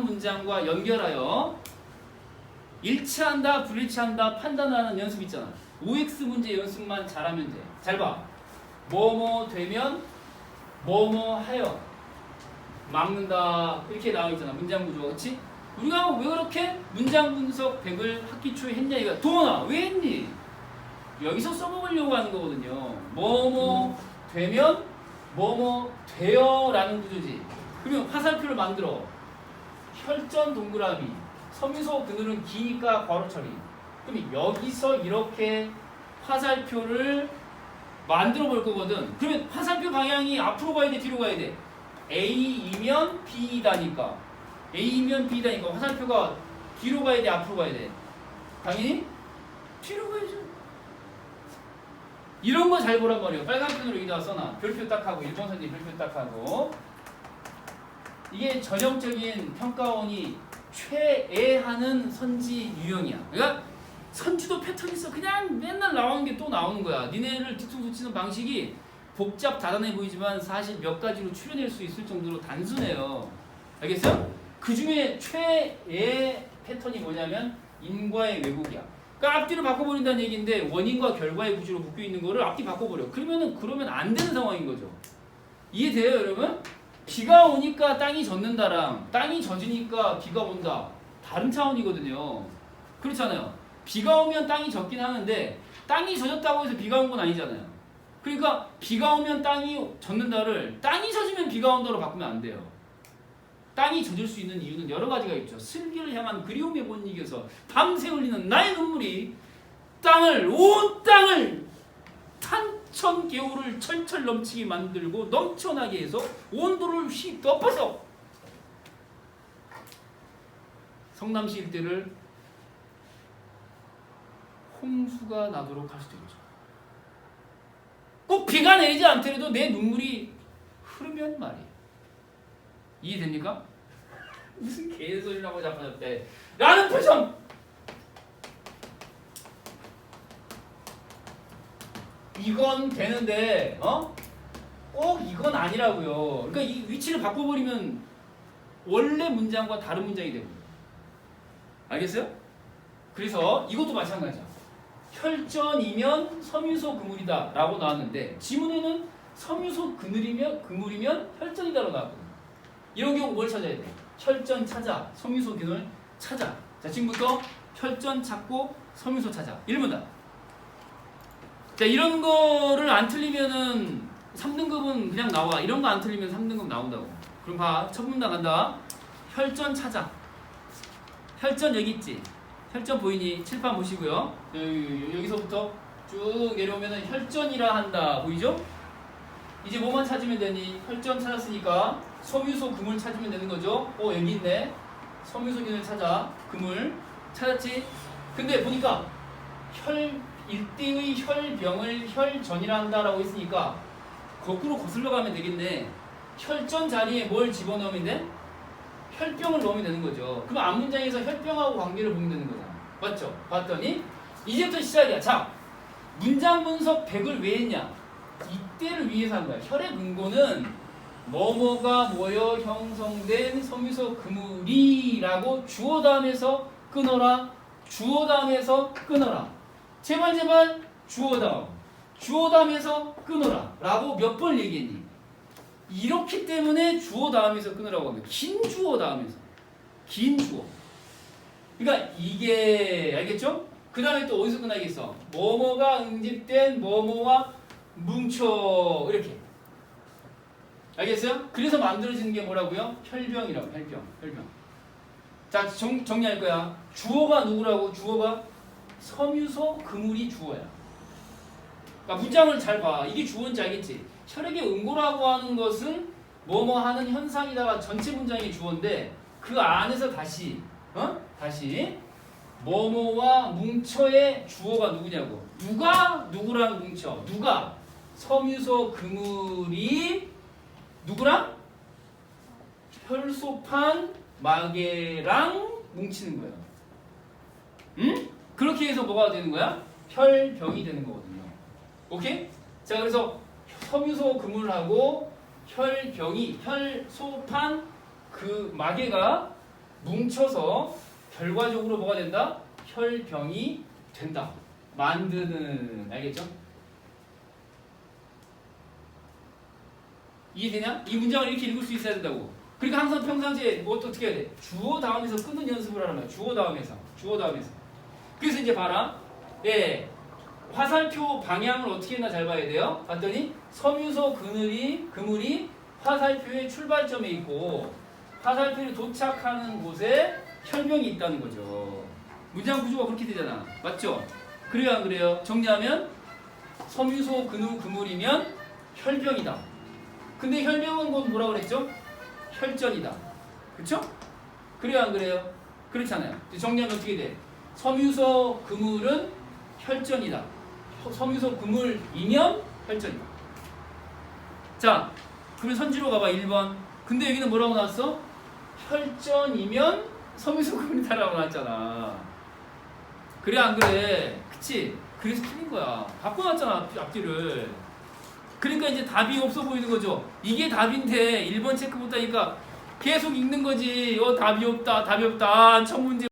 문장과 연결하여 일치한다, 불일치한다 판단하는 연습 있잖아. OX 문제 연습만 잘하면 돼. 잘 봐. 뭐뭐 되면 뭐뭐 하여 막는다 이렇게 나와 있잖아. 문장 구조가 그렇지? 우리가 왜 그렇게 문장 분석 100을 학기 초에 했냐 이거. 도원아 왜 했니? 여기서 써먹으려고 하는 거거든요. 뭐뭐 되면 뭐뭐 되어라는 구조지. 그러면 화살표를 만들어. 혈전 동그라미. 섬유소 그늘은 기니까 괄호 처리. 그럼 여기서 이렇게 화살표를 만들어 볼 거거든. 그러면 화살표 방향이 앞으로 가야 돼, 뒤로 가야 돼? A이면 B이다니까. A이면 B이다니까 화살표가 뒤로 가야 돼, 앞으로 가야 돼? 당연히 뒤로 가야죠. 이런 거 잘 보란 말이에요. 빨간 펜으로 여기다 써놔. 별표 딱 하고, 1번 선지 별표 딱 하고. 이게 전형적인 평가원이 최애하는 선지 유형이야. 그러니까 선지도 패턴 있어. 그냥 맨날 나오는 게 또 나오는 거야. 니네를 뒤통수 치는 방식이 복잡 다단해 보이지만 사실 몇 가지로 추려낼 수 있을 정도로 단순해요. 알겠어요? 그 중에 최애 패턴이 뭐냐면 인과의 왜곡이야. 그러니까 앞뒤를 바꿔버린다는 얘기인데 원인과 결과의 구조로 묶여 있는 거를 앞뒤 바꿔버려. 그러면은 그러면 안 되는 상황인 거죠. 이해돼요, 여러분? 비가 오니까 땅이 젖는다랑 땅이 젖으니까 비가 온다. 다른 차원이거든요. 그렇잖아요. 비가 오면 땅이 젖긴 하는데 땅이 젖었다고 해서 비가 온 건 아니잖아요. 그러니까 비가 오면 땅이 젖는다를 땅이 젖으면 비가 온다로 바꾸면 안 돼요. 땅이 젖을 수 있는 이유는 여러 가지가 있죠. 슬기를 향한 그리움에 못 이겨서 밤새 흘리는 나의 눈물이 땅을 온 땅을 탄천 개울을 철철 넘치게 만들고 넘쳐나게 해서 온도를 휘 덮어서 성남시 일대를 홍수가 나도록 할 수도 있죠. 꼭 비가 내리지 않더라도 내 눈물이 흐르면 말이에요. 이해됩니까? 무슨 개소리라고 자빠졌대. 라는 표정. 이건 되는데 어? 꼭 이건 아니라고요. 그러니까 이 위치를 바꿔버리면 원래 문장과 다른 문장이 되고. 알겠어요? 그래서 이것도 마찬가지야. 혈전이면 섬유소 그물이다 라고 나왔는데 지문에는 섬유소 그늘이면 그물이면 혈전이다 라고 나왔거든. 이런 경우 뭘 찾아야 돼? 혈전 찾아, 섬유소 그늘 찾아. 자 지금부터 혈전 찾고 섬유소 찾아. 1문단. 자 이런 거를 안 틀리면은 3등급은 그냥 나와. 이런 거 안 틀리면 3등급 나온다고. 그럼 봐. 첫 문단 간다. 혈전 찾아. 혈전 여기 있지. 혈전 보이니? 칠판 보시고요. 여기, 여기 서부터 쭉 내려오면은 혈전이라 한다. 보이죠? 이제 뭐만 찾으면 되니? 혈전 찾았으니까 섬유소 그물 찾으면 되는 거죠. 어 여기 있네. 섬유소 기을 찾아. 그물 찾았지? 근데 보니까 혈 일대의 혈병을 혈전이라 한다라고 했으니까 거꾸로 거슬러 가면 되겠네. 혈전 자리에 뭘 집어넣으면 돼? 혈병을 넣으면 되는 거죠. 그럼 앞 문장에서 혈병하고 관계를 보면 되는 거잖아. 맞죠? 봤더니 이제부터 시작이야. 자, 문장 분석 100을 왜 했냐? 이때를 위해서 한 거야. 혈의 근거는 뭐뭐가 모여 형성된 섬유소 그물이라고 주어 다음에서 끊어라. 주어 다음에서 끊어라. 제발 제발 주어 다음. 주어 다음에서 끊어라. 라고 몇 번 얘기했니? 이렇기 때문에 주어 다음에서 끊으라고 합니다. 긴 주어 다음에서. 긴 주어. 그러니까 이게 알겠죠? 그 다음에 또 어디서 끝나겠어? 뭐뭐가 응집된 뭐뭐와 뭉쳐 이렇게. 알겠어요? 그래서 만들어지는 게 뭐라고요? 혈병이라고 혈병. 혈병. 자 정, 정리할 거야. 주어가 누구라고? 주어가 섬유소 그물이 주어야. 그러니까 문장을 잘 봐. 이게 주어인지 알겠지? 혈액의 응고라고 하는 것은 뭐뭐 하는 현상이다가 전체 문장이 주어인데 그 안에서 다시 어? 다시 뭐뭐와 뭉쳐의 주어가 누구냐고 누가 누구랑 뭉쳐 누가 섬유소 그물이 누구랑 혈소판 마개랑 뭉치는 거예요. 응? 그렇게 해서 뭐가 되는 거야? 혈병이 되는 거거든요. 오케이? 자 그래서 섬유소 그물 하고 혈병이 혈소판 그 마개가 뭉쳐서 결과적으로 뭐가 된다? 혈병이 된다. 만드는 알겠죠? 이해되냐? 이 문장을 이렇게 읽을 수 있어야 된다고. 그러니까 항상 평상시에 뭐 어떻게 해야 돼? 주어 다음에서 끊는 연습을 하란 말이야. 주어 다음에서. 주어 다음에서. 그래서 이제 봐라. 예. 화살표 방향을 어떻게 했나 잘 봐야 돼요. 봤더니 섬유소 그늘이 그물이 화살표의 출발점에 있고 화살표에 도착하는 곳에 혈병이 있다는 거죠. 문장 구조가 그렇게 되잖아. 맞죠? 그래요 안 그래요? 정리하면 섬유소 근우 그물이면 혈병이다. 근데 혈병은 곧 뭐라 그랬죠? 혈전이다. 그쵸? 그래요 안 그래요? 그렇잖아요. 정리하면 어떻게 돼? 섬유소 그물은 혈전이다. 섬유소 그물이면 혈전이다. 자, 그러면 선지로 가봐 1번. 근데 여기는 뭐라고 나왔어? 혈전이면 섬유소 그물이다라고 나왔잖아. 그래 안 그래? 그치? 그래서 틀린 거야. 바꿔놨잖아 앞- 앞뒤를. 그러니까 이제 답이 없어 보이는 거죠. 이게 답인데 1번 체크 못하니까 계속 읽는 거지. 어 답이 없다, 답이 없다. 첫 문제